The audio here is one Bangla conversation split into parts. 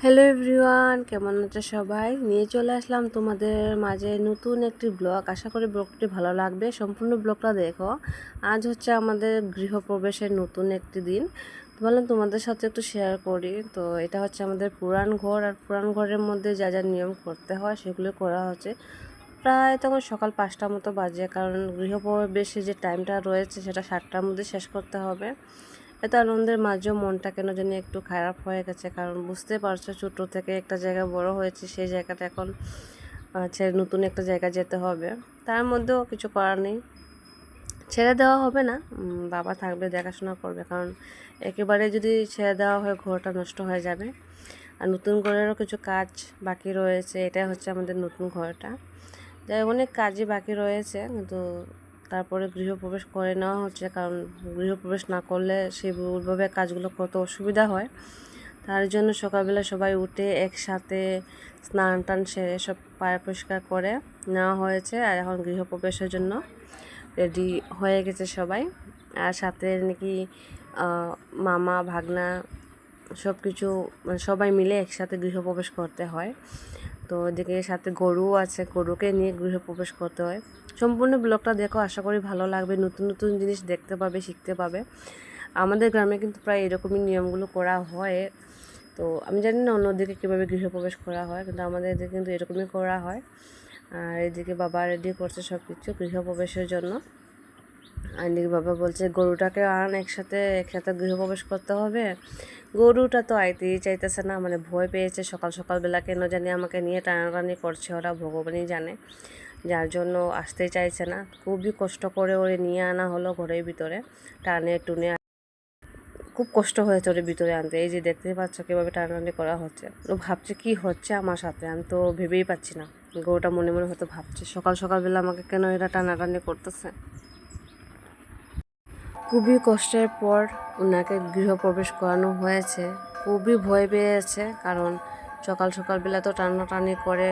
হ্যালো এভরিওয়ান কেমন আছো সবাই? নিয়ে চলে আসলাম তোমাদের মাঝে নতুন একটি ব্লগ আশা করি ব্লগটি ভালো লাগবে। সম্পূর্ণ ব্লগটা দেখো। আজ হচ্ছে আমাদের গৃহপ্রবেশের নতুন একটি দিন। ভাবলাম তোমাদের সাথে একটু শেয়ার করি। তো এটা হচ্ছে আমাদের পুরান ঘর। আর পুরান ঘরের মধ্যে যা যা নিয়ম করতে হয়, সেগুলো করা হচ্ছে। প্রায় তখন সকাল পাঁচটার মতো বাজে, কারণ গৃহপ্রবেশে যে টাইমটা রয়েছে সেটা সাতটার মধ্যে শেষ করতে হবে। এত আনন্দের মাঝেও মনটা কেন জানি একটু খারাপ হয়ে গেছে, কারণ বুঝতে পারছ ছোটো থেকে একটা জায়গা বড় হয়েছে, সেই জায়গাটা এখন ছেড়ে নতুন একটা জায়গা যেতে হবে। তার মধ্যেও কিছু করার নেই। ছেড়ে দেওয়া হবে না বাবা থাকবে, দেখাশোনা করবে, কারণ একেবারে যদি ছেড়ে দেওয়া হয় ঘরটা নষ্ট হয়ে যাবে। আর নতুন ঘরেরও কিছু কাজ বাকি রয়েছে, এটাই হচ্ছে আমাদের নতুন ঘরটা। যাই অনেক কাজই বাকি রয়েছে, কিন্তু তারপরে গৃহপ্রবেশ করে নেওয়া হচ্ছে, কারণ গৃহপ্রবেশ না করলে সেইভাবে কাজগুলো করতে অসুবিধা হয়। তার জন্য সকালবেলা সবাই উঠে একসাথে স্নান টান সেরে সব পায়ে পরিষ্কার করে নেওয়া হয়েছে, আর এখন গৃহপ্রবেশের জন্য রেডি হয়ে গেছে সবাই। আর সাথে নাকি মামা, ভাগনা সব কিছু মানে সবাই মিলে একসাথে গৃহপ্রবেশ করতে হয়। তো ওদিকে সাথে গরুও আছে, গরুকে নিয়ে গৃহপ্রবেশ করতে হয়। সম্পূর্ণ ব্লগটা দেখো, আশা করি ভালো লাগবে, নতুন নতুন জিনিস দেখতে পাবে, শিখতে পাবে। আমাদের গ্রামে কিন্তু প্রায় এরকমই নিয়মগুলো করা হয়। তো আমি জানি না অন্যদিকে কীভাবে গৃহপ্রবেশ করা হয়, কিন্তু আমাদের এদিকে কিন্তু এরকমই করা হয়। আর এদিকে বাবা রেডি করছে সব কিছু গৃহপ্রবেশের জন্য। আর এদিকে বাবা বলছে, গরুটাকে আন, একসাথে একসাথে গৃহপ্রবেশ করতে হবে। গরুটা তো আইতেই চাইতেছে না মানে ভয় পেয়েছে সকাল সকালবেলা, কেন জানি আমাকে নিয়ে টানাটানি করছে, ওরা ভগবানই জানে, যার জন্য আসতেই চাইছে না। খুবই কষ্ট করে ওরে নিয়ে আনা হলো ঘরের ভিতরে, টানে, টুনে। খুব কষ্ট হয়েছে ওর ভিতরে আনতে, এই যে দেখতেই পাচ্ছ কীভাবে টানাটানি করা হচ্ছে। ও ভাবছে কি হচ্ছে আমার সাথে, আমি তো ভেবেই পাচ্ছি না। গরুটা মনে মনে হয়তো ভাবছে, সকাল সকালবেলা আমাকে কেন এরা টানাটানি করতেছে? খুবই কষ্টের পর ওনাকে গৃহপ্রবেশ করানো হয়েছে। খুবই ভয় পেয়েছে কারণ সকাল সকালবেলা তো টানাটানি করে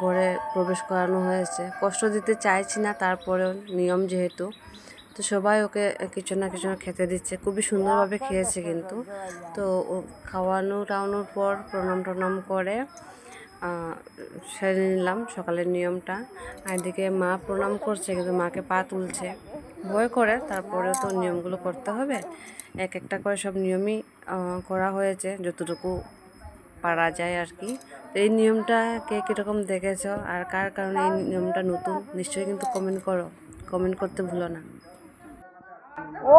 ঘরে প্রবেশ করানো হয়েছে। কষ্ট দিতে চাইছি না, তারপরেও নিয়ম যেহেতু, তো সবাই ওকে কিছু না কিছু খেতে দিচ্ছে। খুবই সুন্দরভাবে খেয়েছে কিন্তু। তো খাওয়ানো টাওয়ানোর পর প্রণাম টনাম করে সেরে নিলাম সকালের নিয়মটা। আর এদিকে মা প্রণাম করছে কিন্তু মাকে পা তুলছে। ভয় করে তারপরেও তো নিয়মগুলো করতে হবে। এক একটা করে সব নিয়মই করা হয়েছে যতটুকু পারা যায় আর কি। তো এই নিয়মটা কে কীরকম দেখেছ? আর কার কারণে এই নিয়মটা নতুন? নিশ্চয়ই কিন্তু কমেন্ট করো। কমেন্ট করতে ভুলো না। 어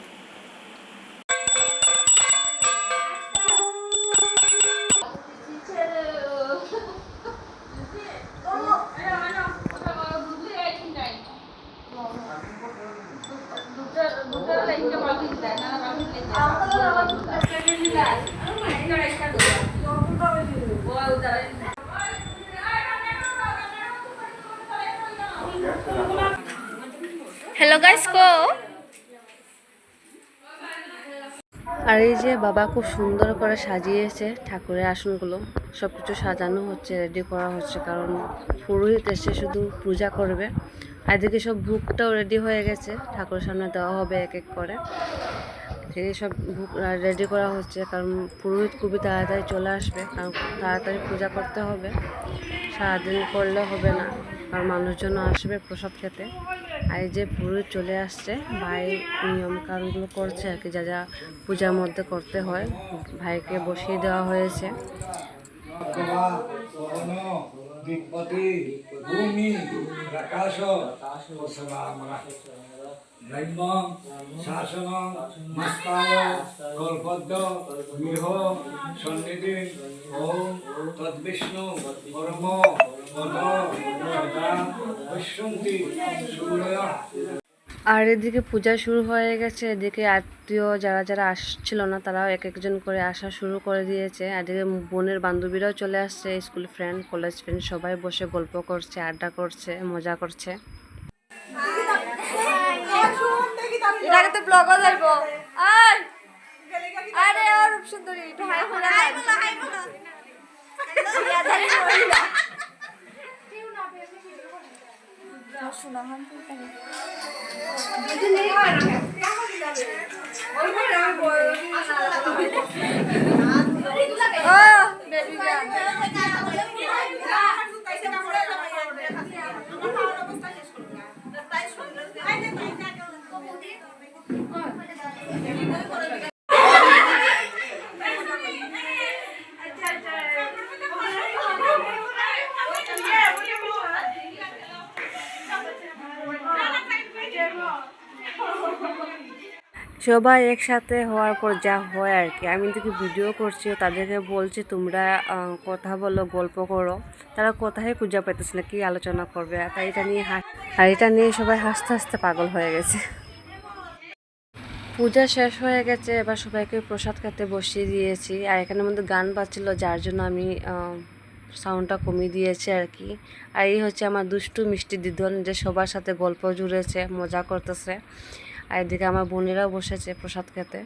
হ্যালো গাইস কো আর এই যে বাবা খুব সুন্দর করে সাজিয়েছে ঠাকুরের আসনগুলো। সব কিছু সাজানো হচ্ছে রেডি করা হচ্ছে, কারণ পুরোহিত এসে শুধু পূজা করবে। আর এদিকে সব ভোগটাও রেডি হয়ে গেছে, ঠাকুরের সামনে দেওয়া হবে এক এক করে। এই সব ভোগ রেডি করা হচ্ছে, কারণ পুরোহিত খুবই তাড়াতাড়ি চলে আসবে, কারণ তাড়াতাড়ি পূজা করতে হবে। সারাদিন করলে হবে না, কারণ মানুষজন আসবে প্রসাদ খেতে। আর এই যে পুরোহিত চলে আসছে, ভাই নিয়ম কারণগুলো করছে, আর কি, যা যা পূজার মধ্যে করতে হয়, ভাইকে বসিয়ে দেওয়া হয়েছে। ভূমি ব্রহ্মং শাসন কল্পদ্য, গৃহ, সন্নিধি, ওম, তদ্বিষ্ণু, পরম, পদ আর এদিকে পূজা শুরু হয়ে গেছে। এদিকে আত্মীয় যারা যারা আসছিল না, তারাও এক একজন করে আসা শুরু করে দিয়েছে। এদিকে বোনের বান্ধবীরাও চলে আসছে, স্কুল ফ্রেন্ড, কলেজ ফ্রেন্ড সবাই বসে গল্প করছে, আড্ডা করছে, মজা করছে। ব্লগও যাইব। আর আরে আর সুন্দরী একটু হাই বলো হাই বলো হাই বলা। শোনা হন সবাই একসাথে হওয়ার পর যা হয় আর কি। আমি দেখি ভিডিও করছি, তাদেরকে বলছি, তোমরা কথা বলো, গল্প করো। তারা কোথায় খুঁজে পাইতেছে না, কি আলোচনা করবে? আর এটা নিয়ে আর এটা নিয়ে সবাই হাসতে হাসতে পাগল হয়ে গেছে। পূজা শেষ হয়ে গেছে, এবার সবাইকে প্রসাদ খেতে বসিয়ে দিয়েছি। আর এখানের মধ্যে গান বাজছিল, যার জন্য আমি সাউন্ডটা কমিয়ে দিয়েছি আর কি। আর এই হচ্ছে আমার দুষ্টু মিষ্টি দিদন যে সবার সাথে গল্প জুড়েছে, মজা করতেছে। আর এদিকে আমার বোনেরাও বসেছে প্রসাদ খেতে।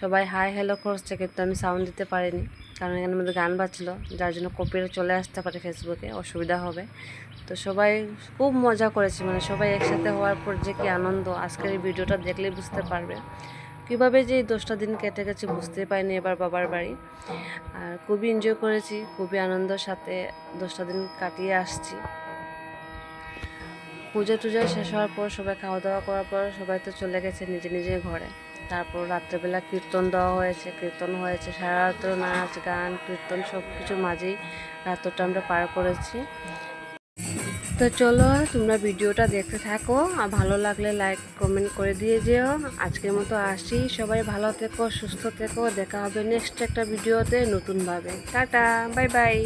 সবাই হাই হ্যালো করছে, কিন্তু আমি সাউন্ড দিতে পারিনি, কারণ এখানের মধ্যে গান বাজছিল, যার জন্য কপিরা চলে আসতে পারে ফেসবুকে, অসুবিধা হবে। তো সবাই খুব মজা করেছে মানে সবাই একসাথে হওয়ার পর যে কি আনন্দ, আজকের এই ভিডিওটা দেখলেই বুঝতে পারবে। কীভাবে যে এই দশটা দিন কেটে গেছে বুঝতেই পারিনি এবার বাবার বাড়ি। আর খুবই এনজয় করেছি, খুবই আনন্দের সাথে দশটা দিন কাটিয়ে আসছি। পূজা টুজা শেষ হওয়ার পর, সবাই খাওয়া দাওয়া করার পর সবাই তো চলে গেছে নিজে নিজের ঘরে। তারপর রাত্রেবেলা কীর্তন দেওয়া হয়েছে, কীর্তন হয়েছে সারা রাত্র নাচ, গান, কীর্তন সব কিছুর মাঝেই রাত্রটা আমরা পার করেছি। তো চলো, তোমরা ভিডিওটা দেখতে থাকো, আর ভালো লাগলে লাইক, কমেন্ট করে দিয়ে যেও। আজকের মতো আসি। সবাই ভালো থেকো, সুস্থ থেকো। দেখা হবে নেক্সট একটা ভিডিওতে নতুনভাবে। Tata, bye bye.